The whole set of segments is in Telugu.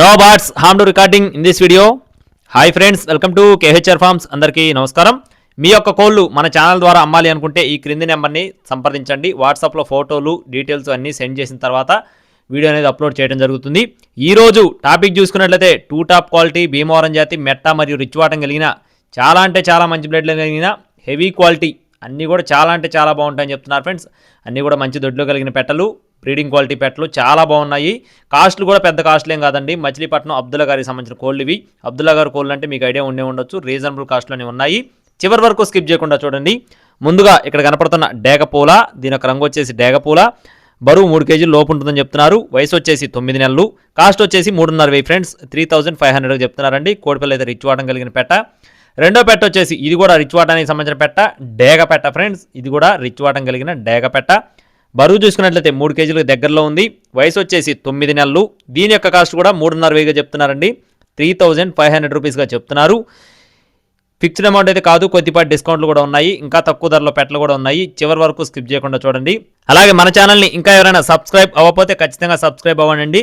No birds harm to recording in this video hi friends welcome to KHR farms అందరికీ నమస్కారం. మీ యొక్క కోళ్ళు మన ఛానల్ ద్వారా అమ్మాలి అనుకుంటే ఈ క్రింది నెంబర్ని సంప్రదించండి. వాట్సాప్లో ఫోటోలు డీటెయిల్స్ అన్నీ సెండ్ చేసిన తర్వాత వీడియో అనేది అప్లోడ్ చేయడం జరుగుతుంది. ఈరోజు టాపిక్ చూసుకున్నట్లయితే టూ టాప్ క్వాలిటీ భీమవరం జాతి మెట్ట మరియు రిచ్ వాటం కలిగిన చాలా అంటే చాలా మంచి బ్లడ్లు కలిగిన హెవీ క్వాలిటీ అన్నీ కూడా చాలా అంటే చాలా బాగుంటాయని చెప్తున్నారు ఫ్రెండ్స్ అన్నీ కూడా మంచి దొడ్లో కలిగిన పెట్టలు. బ్రీడింగ్ క్వాలిటీ పెట్టలు చాలా బాగున్నాయి. కాస్ట్లు కూడా పెద్ద కాస్ట్లేం కాదండి. మచిలీపట్నం అబ్దుల్లా గారికి సంబంధించిన కోళ్ళు ఇవి. అబ్దుల్లా గారి కోళ్ళు అంటే మీకు ఐడియా ఉండే ఉండొచ్చు. రీజనబుల్ కాస్ట్లోనే ఉన్నాయి. చివరి వరకు స్కిప్ చేయకుండా చూడండి. ముందుగా ఇక్కడ కనపడుతున్న డేగపూల దీని యొక్క రంగు వచ్చేసి డేగపూల. బరువు మూడు కేజీలు లోపు ఉంటుందని చెప్తున్నారు. వయసు వచ్చేసి తొమ్మిది నెలలు. కాస్ట్ వచ్చేసి మూడున్నర వెయ్యి friends. Three thousand five hundred చెప్తున్నారండి కోడిపిల్ల అయితే రిచ్ వాటం కలిగిన పెట్ట. రెండో పెట్ట వచ్చేసి ఇది కూడా రిచ్ వాటానికి సంబంధించిన పెట్ట. డేగ పెట్ట ఫ్రెండ్స్ ఇది కూడా రిచ్ వాటం కలిగిన డేగ పెట్ట. బరువు చూసుకున్నట్లయితే మూడు కేజీలకు దగ్గరలో ఉంది. వయసు వచ్చేసి తొమ్మిది నెలలు. దీని యొక్క కాస్ట్ కూడా మూడున్నర వెయ్యిగా చెప్తున్నారండి. త్రీ థౌజండ్ ఫైవ్ హండ్రెడ్ రూపీస్గా చెప్తున్నారు. ఫిక్స్డ్ అమౌంట్ అయితే కాదు కొద్దిపాటి డిస్కౌంట్లు కూడా ఉన్నాయి. ఇంకా తక్కువ ధరలో పెట్టలు కూడా ఉన్నాయి. చివరి వరకు స్కిప్ చేయకుండా చూడండి. అలాగే మన ఛానల్ని ఇంకా ఎవరైనా సబ్స్క్రైబ్ అవ్వకపోతే ఖచ్చితంగా సబ్స్క్రైబ్ అవ్వండి.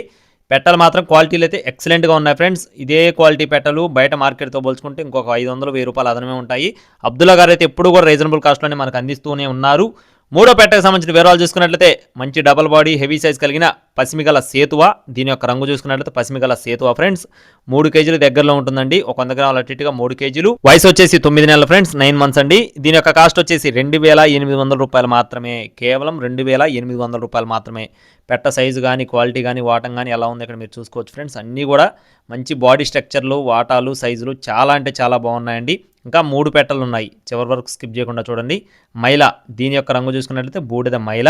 పెట్టలు మాత్రం క్వాలిటీలు అయితే ఎక్సలెంట్గా ఉన్నాయి ఫ్రెండ్స్. ఇదే క్వాలిటీ పెట్టలు బయట మార్కెట్తో పోల్చుకుంటే ఇంకొక ఐదు వందలు వెయ్యి రూపాయలు అదనమే ఉంటాయి. అబ్దుల్లా గారు అయితే ఎప్పుడు కూడా రీజనబుల్ కాస్ట్లోనే మనకు అందిస్తూనే ఉన్నారు. మూడో పెట్టకు సంబంధించిన వివరాలు చూసుకున్నట్లయితే మంచి డబల్ బాడీ హెవీ సైజ్ కలిగిన పసిమిగల సేతువ దీని యొక్క రంగు చూసుకున్నట్లయితే పసిమిగల సేతువ ఫ్రెండ్స్ మూడు కేజీలు దగ్గరలో ఉంటుందండి. ఒక వంద గ్రాముల అట్టిగా మూడు కేజీలు. వయసు వచ్చేసి తొమ్మిది నెలల ఫ్రెండ్స్ నైన్ మంత్స్ అండి. దీని యొక్క కాస్ట్ వచ్చేసి రెండు వేల ఎనిమిది వందల రూపాయలు మాత్రమే. కేవలం రెండు వేల ఎనిమిది వందల రూపాయలు మాత్రమే. పెట్ట సైజు కానీ క్వాలిటీ కానీ వాటం కానీ ఎలా ఉంది ఇక్కడ మీరు చూసుకోవచ్చు ఫ్రెండ్స్ అన్నీ కూడా మంచి బాడీ స్ట్రక్చర్లు వాటాలు సైజులు చాలా అంటే చాలా బాగున్నాయండి. ఇంకా మూడు పెట్టలు ఉన్నాయి. చివరి వరకు స్కిప్ చేయకుండా చూడండి. మైల దీని యొక్క రంగు చూసుకున్నట్లయితే బూడిద మైల.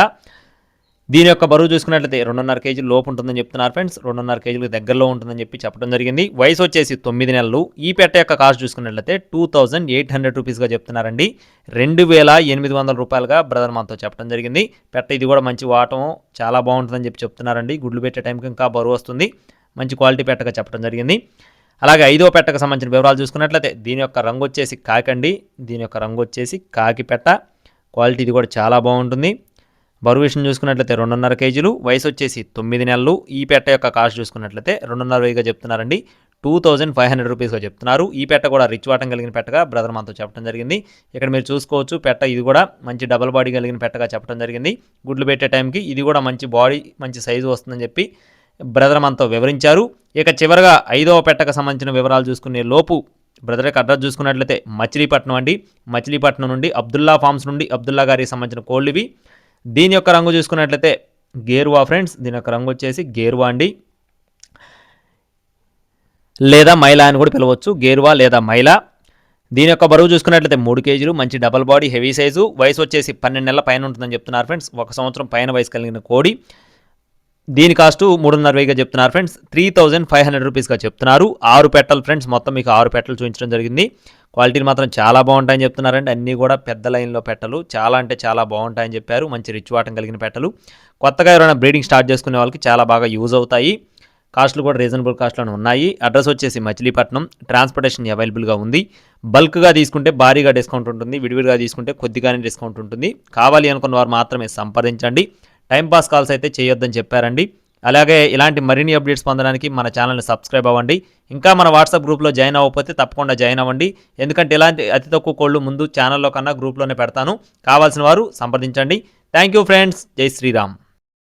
దీని యొక్క బరువు చూసుకున్నట్లయితే రెండున్నర కేజీలు లోపు ఉంటుందని చెప్తున్నారు ఫ్రెండ్స్. రెండున్నర కేజీలకు దగ్గరలో ఉంటుందని చెప్పి చెప్పడం జరిగింది. వయసు వచ్చేసి తొమ్మిది నెలలు. ఈ పెట్ట యొక్క కాస్ట్ చూసుకున్నట్లయితే టూ థౌజండ్ ఎయిట్ హండ్రెడ్ రూపీస్గా చెప్తున్నారండి. రెండు వేల ఎనిమిది వందల రూపాయలుగా బ్రదర్ మనతో చెప్పడం జరిగింది. పెట్ట ఇది కూడా మంచి వాటం చాలా బాగుంటుందని చెప్పి చెప్తున్నారండి. గుడ్లు పెట్టే టైంకి ఇంకా బరువు వస్తుంది. మంచి క్వాలిటీ పెట్టగా చెప్పడం జరిగింది. అలాగే ఐదో పెట్టకు సంబంధించిన వివరాలు చూసుకున్నట్లయితే దీని యొక్క రంగు వచ్చేసి కాకండి. దీని యొక్క రంగు వచ్చేసి కాకి పెట్ట. క్వాలిటీ ఇది కూడా చాలా బాగుంటుంది. బరువు విషయం చూసుకున్నట్లయితే రెండున్నర కేజీలు. వయసు వచ్చేసి తొమ్మిది నెలలు. ఈ పెట్ట యొక్క కాస్ట్ చూసుకున్నట్లయితే రెండున్నర వెయ్యిగా చెప్తున్నారండి. టూ థౌజండ్ ఫైవ్ హండ్రెడ్ రూపీస్గా చెప్తున్నారు. ఈ పెట్ట కూడా రిచ్ వాటం కలిగిన పెట్టగా బ్రదర్ మనతో చెప్పడం జరిగింది. ఇక్కడ మీరు చూసుకోవచ్చు పెట్ట ఇది కూడా మంచి డబల్ బాడీ కలిగిన పెట్టగా చెప్పడం జరిగింది. గుడ్లు పెట్టే టైంకి ఇది కూడా మంచి బాడీ మంచి సైజు వస్తుందని చెప్పి బ్రదర్ మనతో వివరించారు. ఇక చివరగా ఐదవ పెట్టకు సంబంధించిన వివరాలు చూసుకునే లోపు బ్రదర్ యొక్క అడ్రస్ చూసుకున్నట్లయితే మచిలీపట్నం అండి. మచిలీపట్నం నుండి అబ్దుల్లా ఫార్మ్స్ నుండి అబ్దుల్లా గారికి సంబంధించిన కోళ్ళు ఇవి. దీని యొక్క రంగు చూసుకున్నట్లయితే గేరువా ఫ్రెండ్స్ దీని యొక్క రంగు వచ్చేసి గేరువా అండి. లేదా మైలా అని కూడా పిలవచ్చు. గేరువా లేదా మైలా. దీని యొక్క బరువు చూసుకున్నట్లయితే మూడు కేజీలు మంచి డబల్ బాడీ హెవీ సైజు. వయసు వచ్చేసి పన్నెండు నెలల పైన ఉంటుందని చెప్తున్నారు ఫ్రెండ్స్. ఒక సంవత్సరం పైన వయసు కలిగిన కోడి. దీని కాస్ట్ మూడున్నర వెయ్యిగా చెప్తున్నారు friends. Three thousand five hundred రూపీస్గా చెప్తున్నారు. ఆరు పెట్టలు ఫ్రెండ్స్ మొత్తం మీకు ఆరు పెట్టలు చూపించడం జరిగింది. క్వాలిటీలు మాత్రం చాలా బాగుంటాయని చెప్తున్నారండి. అన్నీ కూడా పెద్ద లైన్లో పెట్టలు. చాలా అంటే చాలా బాగుంటాయని చెప్పారు. మంచి రిచ్ వాటం కలిగిన పెట్టలు. కొత్తగా ఎవరైనా బ్రీడింగ్ స్టార్ట్ చేసుకునే వాళ్ళకి చాలా బాగా యూజ్ అవుతాయి. కాస్ట్లు కూడా రీజనబుల్ కాస్ట్లోనే ఉన్నాయి. అడ్రస్ వచ్చేసి మచిలీపట్నం. ట్రాన్స్పోర్టేషన్ అవైలబుల్గా ఉంది. బల్క్గా తీసుకుంటే భారీగా డిస్కౌంట్ ఉంటుంది. విడివిడిగా తీసుకుంటే కొద్దిగానే డిస్కౌంట్ ఉంటుంది. కావాలి అనుకున్న వారు మాత్రమే సంప్రదించండి. టైంపాస్ కాల్స్ అయితే చేయొద్దని చెప్పారండి. అలాగే ఇలాంటి మరిన్ని అప్డేట్స్ పొందడానికి మన ఛానల్ని సబ్స్క్రైబ్ అవ్వండి. ఇంకా మన వాట్సాప్ గ్రూప్లో జాయిన్ అవ్వకపోతే తప్పకుండా జాయిన్ అవ్వండి. ఎందుకంటే ఇలాంటి అతి తక్కువ కోళ్ళు ముందు ఛానల్లో కన్నా గ్రూప్లోనే పెడతాను. కావాల్సిన వారు సంప్రదించండి. థ్యాంక్ యూ ఫ్రెండ్స్ జై శ్రీరామ్.